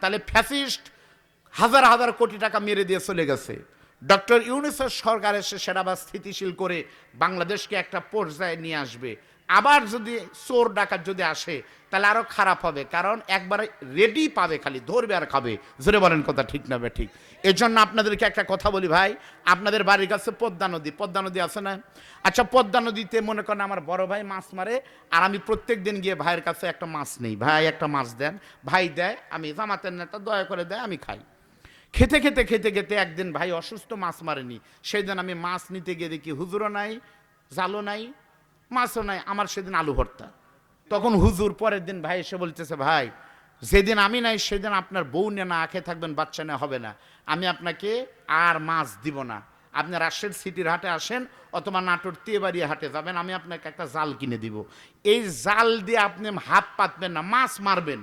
তাহলে ফ্যাসিস্ট হাজার হাজার কোটি টাকা মেরে দিয়ে চলে গেছে। ডক্টর ইউনিসেফ সরকার এসে সেটা বা স্থিতিশীল করে বাংলাদেশকে একটা পর্যায়ে নিয়ে আসবে। আবার যদি চোর ডাকাত যদি আসে, তাহলে আরও খারাপ হবে। কারণ একবারে রেডি পাবে খালি, ধরবে আর খাবে। জোরে বলেন কথা ঠিক নাবে ঠিক। এর জন্য আপনাদেরকে একটা কথা বলি ভাই, আপনাদের বাড়ির কাছে পদ্মা নদী। পদ্মা নদী আছে না? আচ্ছা পদ্মা নদীতে মনে করেন আমার বড় ভাই মাছ মারে, আর আমি প্রত্যেক দিন গিয়ে ভাইয়ের কাছে একটা মাছ নেই। ভাই, একটা মাছ দেন। ভাই দেয়, আমি জামাতের নেতা, দয়া করে দেয়, আমি খাই। খেতে খেতে খেতে খেতে একদিন ভাই অসুস্থ মাছ মারেনি। সেই দিন আমি মাছ নিতে গিয়ে দেখি হুজুরও নাই, জালও নাই মাছও নাই, আমার সেদিন আলু ভর্তা। তখন হুজুর পরের দিন ভাই এসে বলতেছে, ভাই, যেদিন আমি নাই, সেদিন আপনার বউ নিয়ে না আখে থাকবেন, বাচ্চা নেওয়া হবে না। আমি আপনাকে আর মাছ দিব না। আপনি রাজশাহী সিটির হাটে আসেন অথবা নাটোর তেবাড়িয়া হাটে যাবেন, আমি আপনাকে একটা জাল কিনে দিব। এই জাল দিয়ে আপনি হাত পাতবেন না, মাছ মারবেন।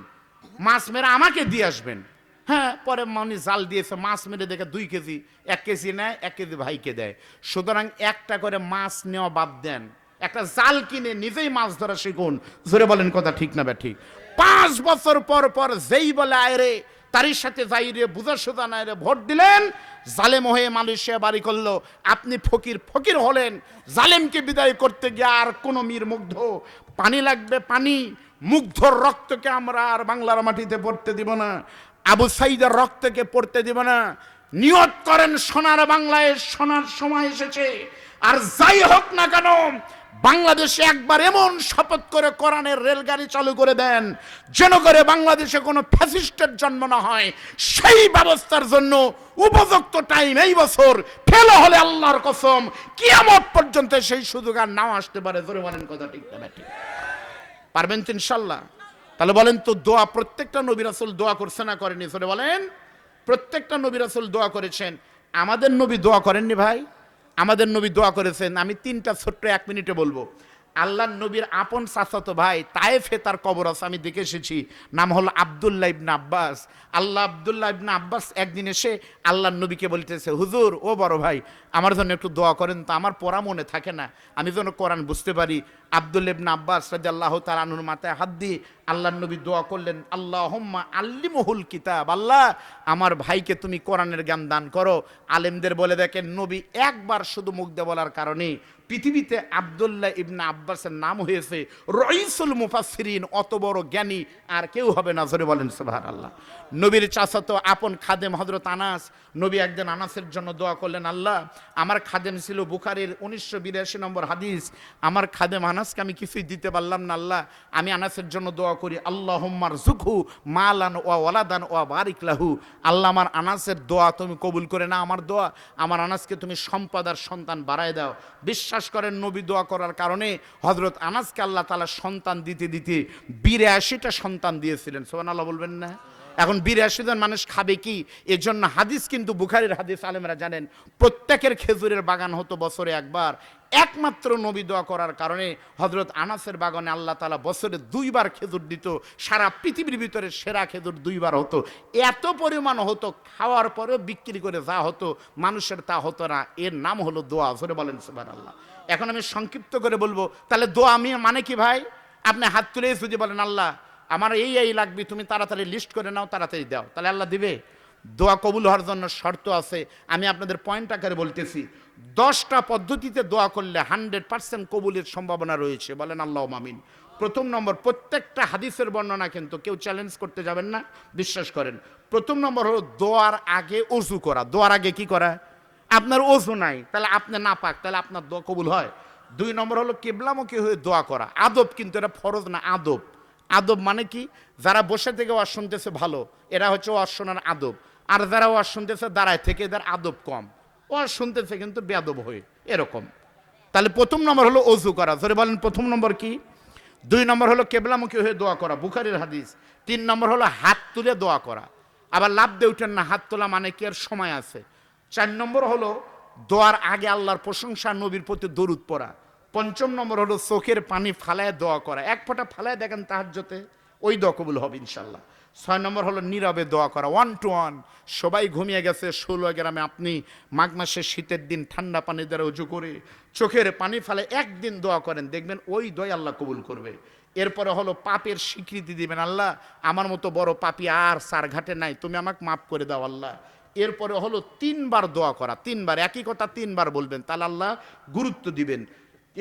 মাছ মেরে আমাকে দিয়ে আসবেন। হ্যাঁ পরে মানে জাল দিয়েছে, মাছ মেরে দেখে দুই কেজি, এক কেজি নেয়, এক কেজি ভাইকে দেয়। সুতরাং একটা করে মাছ নেওয়া বাদ দেন। একটা জাল কিনে নিজেই মাছ ধরা শিখুন। জোরে বলেন কথা ঠিক না বে ঠিক পাঁচ বছর পর পর যেই বলে আয়রে তারই সাথে যাই রে, বুঝা সুদা নাই রে, ভোট দিলেন। জালেম হয়ে মালয়েশিয়া বাড়ি করল। আপনি ফকির ফকির হলেন। জালেমকে বিদায় করতে গিয়ে আর কোনো মীর মুগ্ধ। পানি লাগবে, পানি। মুগ্ধর রক্তকে আমরা আর বাংলার মাটিতে পড়তে দিব না। আবু সাইদের রক্তকে পড়তে দিব না। নিয়ত করেন সোনার বাংলায়, সোনার সময় এসেছে। আর যাই হোক না কেন বাংলাদেশে একবার এমন শপথ করে কোরআনের রেলগাড়ি চালু করে দেন, যেন করে বাংলাদেশে কোনো ফ্যাসিস্টের জন্ম না হয়। সেই ব্যবস্থার জন্য উপযুক্ত টাইম এই বছর ফেল হলে আল্লাহর কসম, কিয়ামত পর্যন্ত সেই সুযোগ আর নাও আসতে পারে। ধরে বলেন কথা ঠিক না ঠিক পারবেন তো ইনশাল্লাহ? তাহলে বলেন তো দোয়া, প্রত্যেকটা নবী রাসূল দোয়া করছে না করেনি? সরে বলেন। প্রত্যেকটা নবী রাসূল দোয়া করেছেন। আমাদের নবী দোয়া করেননি ভাই? আমাদের নবী দোয়া করেছেন, আমি তিনটা ছোট্ট এক মিনিটে বলব। আল্লাহ নবীর আপন চাচাতো ভাই তায়েফে তার কবর আছে, আমি দেখে এসেছি। নাম হলো আবদুল্লাহ ইবনা আব্বাস। আল্লাহ আবদুল্লাহ ইবনা আব্বাস একদিন এসে আল্লাহ নবীকে বলতেছে, হুজুর, ও বড় ভাই, আমার জন্য একটু দোয়া করেন তো, আমার পড়া মনে থাকে না, আমি যেন কোরআন বুঝতে পারি। আবদুল্লাহ ইবনা আব্বাস রাজি আল্লাহ তালানুর মাথায় হাত দিয়ে আল্লাহ নবী দোয়া করলেন আল্লাহ হোম্মা আল্লিমহুল কিতাব, আল্লাহ, আমার ভাইকে তুমি কোরআনের জ্ঞান দান করো। আলেমদের বলে দেখেন, নবী একবার শুধু মুখ দিয়ে বলার কারণে পৃথিবীতে আবদুল্লাহ ইবনা আব্বাসের নাম হয়েছে রইসুল মুফাসসিরিন, অত বড় জ্ঞানী আর কেউ হবে না, জোরে বলেন সুবহানাল্লাহ। নবীর চাচাতো আপন খাদেম হযরত আনাস, নবী একদিন আনাসের জন্য দোয়া করলেন, আল্লাহ, আমার খাদেম ছিল বুখারীর উনিশশো বিরাশি নম্বর হাদিস, আমার খাদেম আনাসকে আমি কিছুই দিতে পারলাম না, আল্লাহ। আমি আনাসের জন্য দোয়া করি আল্লাহ হোম্মার জুখু মালান ওয়া ওয়ালাদান ওয়া বারিক লাহু। আল্লাহ, আমার আনাসের দোয়া তুমি কবুল করে না আমার দোয়া। আমার আনাসকে তুমি সম্পদ আর সন্তান বাড়ায় দাও। বিশ্বাস করেন, নবী দোয়া করার কারণে হজরত আনাসকে আল্লাহ তালা সন্তান দিতে দিতে বিরাশিটা সন্তান দিয়েছিলেন। সোহান আল্লাহ বলবেন না? এখন বিরাশি জন মানুষ খাবে কি? এর জন্য হাদিস কিন্তু বুখারির হাদিস আলেমরা জানেন, প্রত্যেকের খেজুরের বাগান হতো বছরে একবার। একমাত্র নবী দোয়া করার কারণে হজরত আনাসের বাগানে আল্লাহ তালা বছরে দুইবার খেজুর দিত, সারা পৃথিবীর ভিতরে সেরা খেজুর দুইবার হতো। এত পরিমাণ হতো, খাওয়ার পরেও বিক্রি করে যা হতো, মানুষের তা হতো না। এর নাম হলো দোয়া ধরে বলেন সুবান আল্লাহ এখন আমি সংক্ষিপ্ত করে বলব, তাহলে দোয়া আমি মানে কি ভাই? আপনি হাত তুলে যদি বলেন, আল্লাহ, আমার এই এই লাগবে, তুমি তাড়াতাড়ি লিস্ট করে নাও, তাড়াতাড়ি দাও। তাহলে আল্লাহ দিবে? দোয়া কবুল হওয়ার জন্য শর্ত আছে। আমি আপনাদের পয়েন্ট আকারে বলতেছি, দশটা পদ্ধতিতে দোয়া করলে হান্ড্রেড পার্সেন্ট কবুলের সম্ভাবনা রয়েছে। বলেন আল্লাহ মামিন প্রথম নম্বর, প্রত্যেকটা হাদিসের বর্ণনা কিন্তু কেউ চ্যালেঞ্জ করতে যাবেন না, বিশ্বাস করেন। প্রথম নম্বর হলো দোয়ার আগে অজু করা। দোয়ার আগে কি করা? আপনার অজু নাই, তাহলে আপনি না পাক তাহলে আপনার দোয়া কবুল হয়। দুই নম্বর হলো কেবলামুখী হয়ে দোয়া করা। আদব কিন্তু এটা ফরজ না, আদব। আদব মানে কি? যারা বসে থেকে ওয়াজ শুনতেছে ভালো, এরা হচ্ছে ওয়াজ শোনার আদব। আর যারা ওয়াজ শুনতেছে দাঁড়ায় থেকে এদের আদব কম। ওয়াজ শুনতেছে কিন্তু বেয়াদব হয়ে, এরকম। তাহলে প্রথম নম্বর হলো অজু করা। ধরে বলেন, প্রথম নম্বর কি? দুই নম্বর হলো কেবলামুখী হয়ে দোয়া করা, বুখারির হাদিস। তিন নম্বর হলো হাত তুলে দোয়া করা। আবার লাভ দিয়ে উঠেন না, হাত তোলা মানে কি? আর সময় আছে। চার নম্বর হলো দোয়ার আগে আল্লাহর প্রশংসা, নবীর প্রতি দরুদ পড়া। পঞ্চম নম্বর হলো চোখের পানি ফালায় দোয়া করা। এক ফোঁটা ফালায় দেখেন তাহাজ্যতে ওই দোয়া কবুল হবে ইনশাল্লাহ ছয় নম্বর হলো নীরবে দোয়া করা। ওয়ান টু ওয়ান সবাই ঘুমিয়ে গেছে, ষোলো গ্রামে আপনি মাঘ মাসের শীতের দিন ঠান্ডা পানি দ্বারা উঁচু করে চোখের পানি ফালে একদিন দোয়া করেন, দেখবেন ওই দোয়া আল্লাহ কবুল করবে। এরপরে হলো পাপের স্বীকৃতি দিবেন, আল্লাহ, আমার মতো বড় পাপি আর সারঘাটে নাই, তুমি আমাকে মাফ করে দাও আল্লাহ। এরপরে হলো তিনবার দোয়া করা, তিনবার, একই কথা তিনবার বলবেন, তাহলে আল্লাহ গুরুত্ব দিবেন।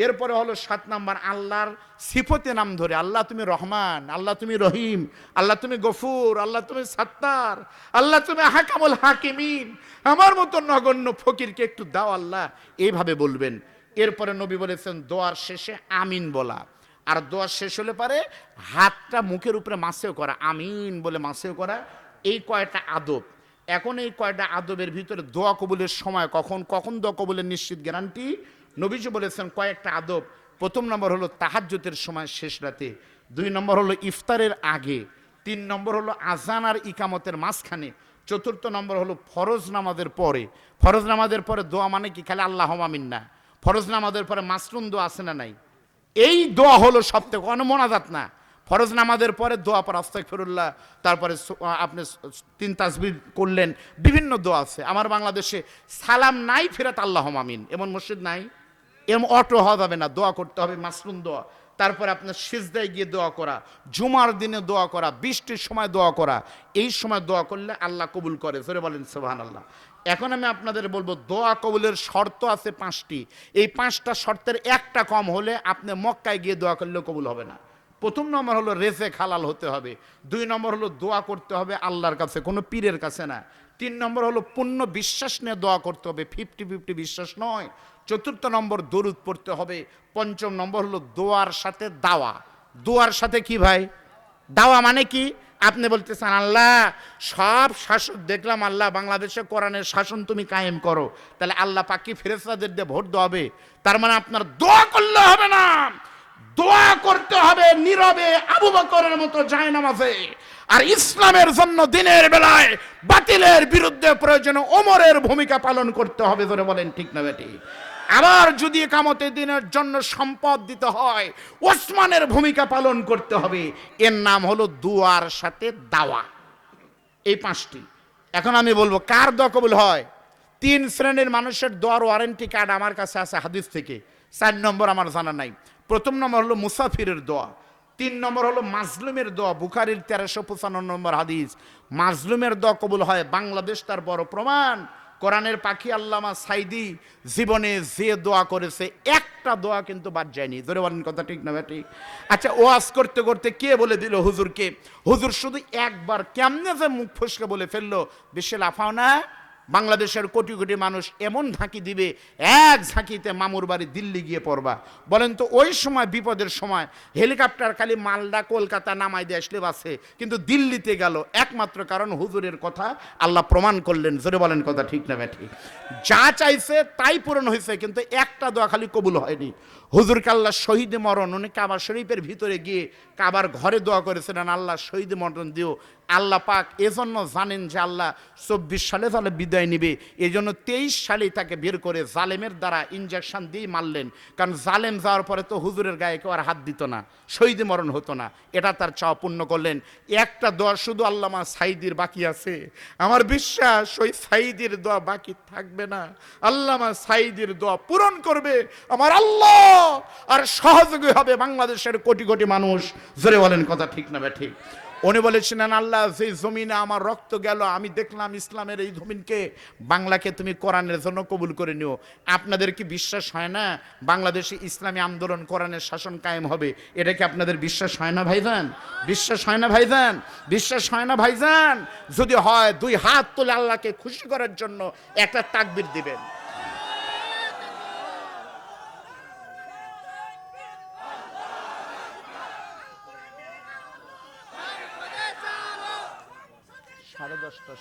এরপরে হলো সাত নাম্বার, আল্লাহর সিফতে নাম ধরে, আল্লাহ তুমি রহমান, আল্লাহ তুমি রহিম, আল্লাহ তুমি গফুর, আল্লাহ তুমি সাত্তার, আল্লাহ তুমি হাকামুল হাকিমিন। আমার মতো নগণ্য ফকিরকে একটু দাও আল্লাহ, এইভাবে বলবেন। এরপরে নবী বলেছেন, দোয়ার শেষে আমিন বলা। আর দোয়া শেষ হলে পারে হাতটা মুখের উপরে মাসেও করা, আমিন বলে মাসেও করা। এই কয়টা আদব। এখন এই কয়টা আদবের ভিতরে দোয়া কবুলের সময় কখন কখন দোয়া কবুলের নিশ্চিত গ্যারান্টি নবীজি বলেছেন, কয়েকটা আদব। প্রথম নম্বর হলো তাহাজ্জুতের সময় শেষ রাতে। দুই নম্বর হলো ইফতারের আগে। তিন নম্বর হলো আজান আর ইকামতের মাঝখানে। চতুর্থ নম্বর হলো ফরজ নামাজের পরে। ফরজ নামাজের পরে দোয়া মানে কি? খালি আল্লাহ আমিন না। ফরজ নামাজের পরে মাসরুম দোয়া আছে না নাই? এই দোয়া হলো সব থেকে অনমনাজাত না। ফরজ নামাজের পরে দোয়া পর আস্তাক ফিরুল্লাহ তারপরে আপনি তিন তাসবির করলেন। বিভিন্ন দোয়া আছে। আমার বাংলাদেশে সালাম নাই, ফেরাত আল্লাহ আমিন। এমন মসজিদ নাই? এমন অটো হওয়া যাবে না, দোয়া করতে হবে, মাসরুম দোয়া। তারপরে আপনার সিজদায় গিয়ে দোয়া করা, জুমার দিনে দোয়া করা, বৃষ্টির সময় দোয়া করা, এই সময় দোয়া করলে আল্লাহ কবুল করে। ধরে বলেন সোহান আল্লাহ এখন আমি আপনাদের বলব, দোয়া কবুলের শর্ত আছে পাঁচটি। এই পাঁচটা শর্তের একটা কম হলে আপনি মক্কায় গিয়ে দোয়া করলেও কবুল হবে না। প্রথম নম্বর হলো রেজে খালাল হতে হবে। দুই নম্বর হলো দোয়া করতে হবে আল্লাহর কাছে, কোনো পীরের কাছে না। তিন নম্বর হলো পূর্ণ বিশ্বাস নিয়ে দোয়া করতে হবে। ফিফটি ফিফটি বিশ্বাস নয়। চতুর্থ নম্বর দরুদ পড়তে হবে, পঞ্চম নম্বর হলো দোয়ার সাথে দাওয়া। দোয়ার সাথে কি ভাই? দাওয়া মানে কি? আপনি বলতেছেন, আল্লাহ, সব শাসক দেখলাম, আল্লাহ বাংলাদেশে কোরআনের শাসন তুমি কায়েম করো। তাহলে আল্লাহ পাকি ফেরেস্তাদের দিয়ে ভোট দেওয়াবে। তার মানে আপনার দোয়া করলে হবে না। দোয়া করতে হবে নীরবে আবু বকরের মতো যায় নামাজে আর ইসলামের জন্য দিনের বেলায় বাতিলের বিরুদ্ধে প্রয়োজনে ওমরের ভূমিকা পালন করতে হবে ধরে বলেন ঠিক না বেটি? আবার যদি কামতে দিনের জন্য সম্পদ দিতে হয়, ওসমানের ভূমিকা পালন করতে হবে। এর নাম হলো দুয়ার সাথে দাওয়া। এই পাঁচটি। এখন আমি বলব, কার দোয়া কবুল হয়? তিন শ্রেণির মানুষের দোয়ার ওয়ারেন্টি কার্ড আমার কাছে আছে হাদিস থেকে। চার নম্বর আমার জানা নাই। প্রথম নম্বর হলো মুসাফিরের দোয়া। তিন নম্বর হলো মাজলুমের দোয়া। বুখারির তেরোশো পঁচান্ন নম্বর হাদিস। মাজলুমের দোয়া কবুল হয়। বাংলাদেশ তার বড় প্রমাণ। কোরআনের পাখি আল্লামা সাইদি জীবনে যে দোয়া করেছে, একটা দোয়া কিন্তু বাদ যায়নি। ধরে বলেন কথা ঠিক না ঠিক আচ্ছা ওয়াজ করতে করতে কে বলে দিল হুজুরকে? হুজুর শুধু একবার কেমনে যে মুখ ফসকে বলে ফেলল বিশ্বে লাফাও না। বাংলাদেশের কোটি কোটি মানুষ এমন ঝাঁকি দিবে, এক ঝাঁকিতে মামুর বাড়ি দিল্লি গিয়ে পড়বা। বলেন তো, ওই সময়, বিপদের সময়, হেলিকপ্টার খালি মালদা, কলকাতা নামাই দিয়ে, আসলে বাসে। কিন্তু দিল্লিতে গেল, একমাত্র কারণ হুজুরের কথা আল্লাহ প্রমাণ করলেন। জোরে বলেন কথা ঠিক না ব্যাঠি? যা চাইছে তাই পূরণ হয়েছে, কিন্তু একটা দোয়া খালি কবুল হয়নি। হুজুর আল্লাহ শহীদ মরণ, উনি কাবার শরীফের ভিতরে গিয়ে কাবার ঘরে দোয়া করেছিলেন আল্লাহ শহীদ মরণ দিও। আল্লাহ পাক এজন্য জানেন যে আল্লাহ চব্বিশ সালে তাহলে বিদায় নিবে। এই জন্য তেইশ সালেই তাকে বের করে জালেমের দ্বারা ইঞ্জেকশন দিয়ে মারলেন। কারণ জালেম যাওয়ার পরে তো হুজুরের গায়ে কেউ আর হাত দিত না, শহীদ মরণ হতো না। এটা তার চাওয়া পূর্ণ করলেন। একটা দোয়া শুধু আল্লামা সাইদির বাকি আছে। আমার বিশ্বাস, ওই সাইদির দোয়া বাকি থাকবে না। আল্লামা সাইদির দোয়া পূরণ করবে। আমার আল্লাহ! আর সহযোগী হবে বাংলাদেশের কোটি কোটি মানুষ। জোরে বলেন কথা ঠিক না বে ঠিক? উনি বলেছিলেন আল্লাহ সেই জমিনে আমার রক্ত গেল, আমি দেখলাম ইসলামের এই জমিনকে, বাংলাকে তুমি কোরআনের জন্য কবুল করে নিও। আপনাদের কি বিশ্বাস হয় না, বাংলাদেশে ইসলামী আন্দোলন, কোরআনের শাসন কায়েম হবে? এটা কি আপনাদের বিশ্বাস হয় না, ভাইজান? বিশ্বাস হয় না, ভাইজান? বিশ্বাস হয় না, ভাইজান? যদি হয়, দুই হাত তুলে আল্লাহকে খুশি করার জন্য একটা তাকবির দিবেন।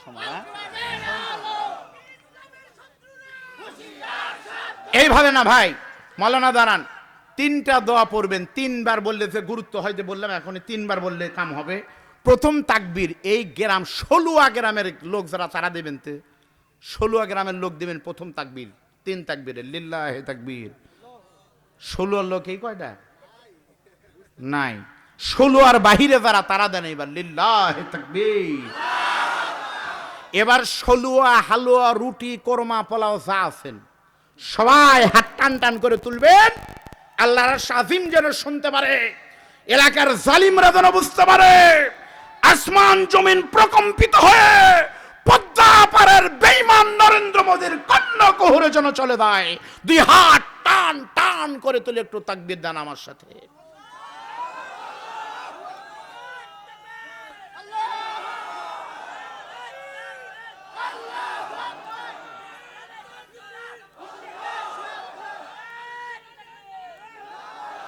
হ্যাঁ? এইভাবে না ভাই, মৌলানা দাঁড়ান। তিনটা দোয়া পড়বেন, তিনবার বললে যে গুরুত্ব হয় যে বললাম এখন তিনবার বললে কাম হবে। প্রথম তাকবীর, এই গ্রাম, ষোলোয়া গ্রামের লোক যারা তারা দেবেন তে, ষোলোয়া গ্রামের লোক দেবেন প্রথম তাকবীর, তিন তাকবীরে, লিল্লাহ হে তাকবীর। ষোলোয়ার লোক এই কয়টা? নাই। ষোলো আর বাহিরে যারা তারা দেন এবার লিল্লাহ তাকবীর। এবার সলুয়া, হালুয়া, রুটি, কোরমা, পোলাও যা আছেন, সবাই হাত টান টান করে তুলবেন। আল্লাহর শাজিম যেন শুনতে পারে, এলাকার জালিমরা যেন বুঝতে পারে, আসমান জমিন প্রকম্পিত হয়ে পদ্মা পারের বেইমান নরেন্দ্র মোদীর কন্ন কোহরে যেন চলে দেয় দুই হাত টান টান করে তুলে একটু তাকবির দেন আমার সাথে।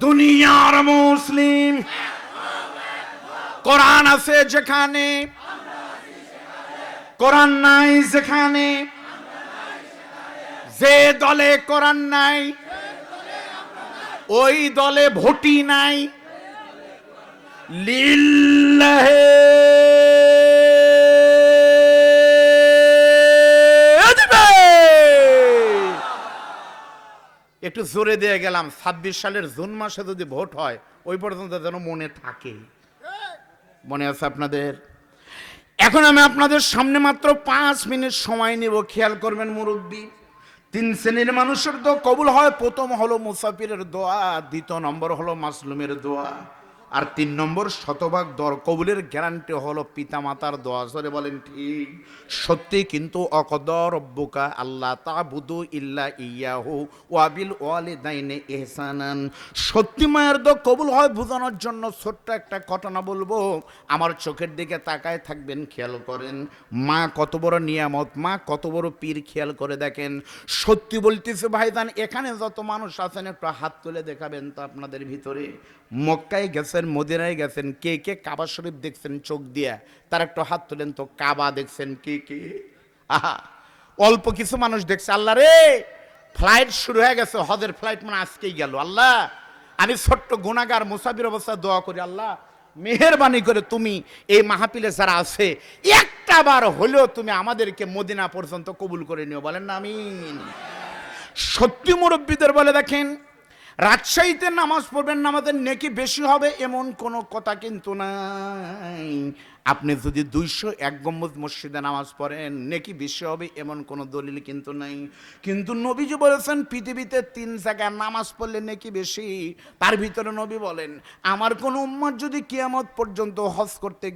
দুনিয়ার মুসলিম। কোরআন আছে যেখানে। কোরআন নাই যেখানে। যে দলে কোরআন নাই, ওই দলে ভোটি নাই। লিল্লাহে একটু জোরে দিয়ে গেলাম। ছাব্বিশ সালের জুন মাসে যদি ভোট হয়, ওই পর্যন্ত যেন মনে থাকে। মনে আছে আপনাদের? এখন আমি আপনাদের সামনে মাত্র পাঁচ মিনিট সময় নেব। খেয়াল করবেন মুরব্বী, তিন শ্রেণির মানুষের তো কবুল হয়। প্রথম হলো মুসাফিরের দোয়া, দ্বিতীয় নম্বর হলো মাসলুমের দোয়া। আর তিন নম্বর শতভাগ দর কবুলের গ্যারান্টি হলো পিতা মাতার দোয়া। সরে বলেন ঠিক। সত্যি কিন্তু অকদর রব্বুকা আল্লাহ তাবুদু ইল্লা ইয়াহু ওয়াবিল ওয়ালি দাইনে ইহসানান। সত্যি মায়ের দো কবুল হয় বোঝানোর জন্য ছোট্ট একটা ঘটনা বলব। আমার চোখের দিকে তাকায় থাকবেন, খেয়াল করেন। মা কত বড় নিয়ামত, মা কত বড় পীর, খেয়াল করে দেখেন। সত্যি বলতেছে ভাইজান, এখানে যত মানুষ আছেন একটু হাত তুলে দেখাবেন তো আপনাদের ভিতরে। মক্কায় গেছেন, মদিনায় গেছেন, কে কে কাবা শরীফ দেখছেন চোখ দিয়া? তার একটু হাত তুলেন তো, কাবা দেখছেন কে কে? আহা, অল্প কিছু মানুষ দেখছে, আল্লাহ রে ফ্লাইট শুরু হয়ে গেছে, হজের ফ্লাইট মানে আজকেই গেল, আল্লাহ। আমি ছোট্ট গুণাগার মুসাফির অবস্থা দোয়া করি, আল্লাহ, মেহরবানি করে তুমি এই মাহফিলে যারা আছে, একটা বার হলেও তুমি আমাদেরকে মদিনা পর্যন্ত কবুল করে নিও, বলেন না আমিন। সত্যি মুরব্বীদের বলে দেখেন রাজশাহীতে নামাজ পড়বেন না, আমাদের নেকি বেশি হবে, এমন কোনো কথা কিন্তু নাই। আপনি যদি দুইশো এক গম্বুজ মসজিদে নামাজ পড়েন, নেকি বেশি হবে, এমন কোনো দলিল কিন্তু নাই। কিন্তু নবীজি বলেছেন, পৃথিবীতে তিন জায়গায় নামাজ পড়লে নেকি বেশি। তার ভিতরে নবী বলেন, আমার কোনো উম্মত যদি কিয়ামত পর্যন্ত হজ করতে গিয়ে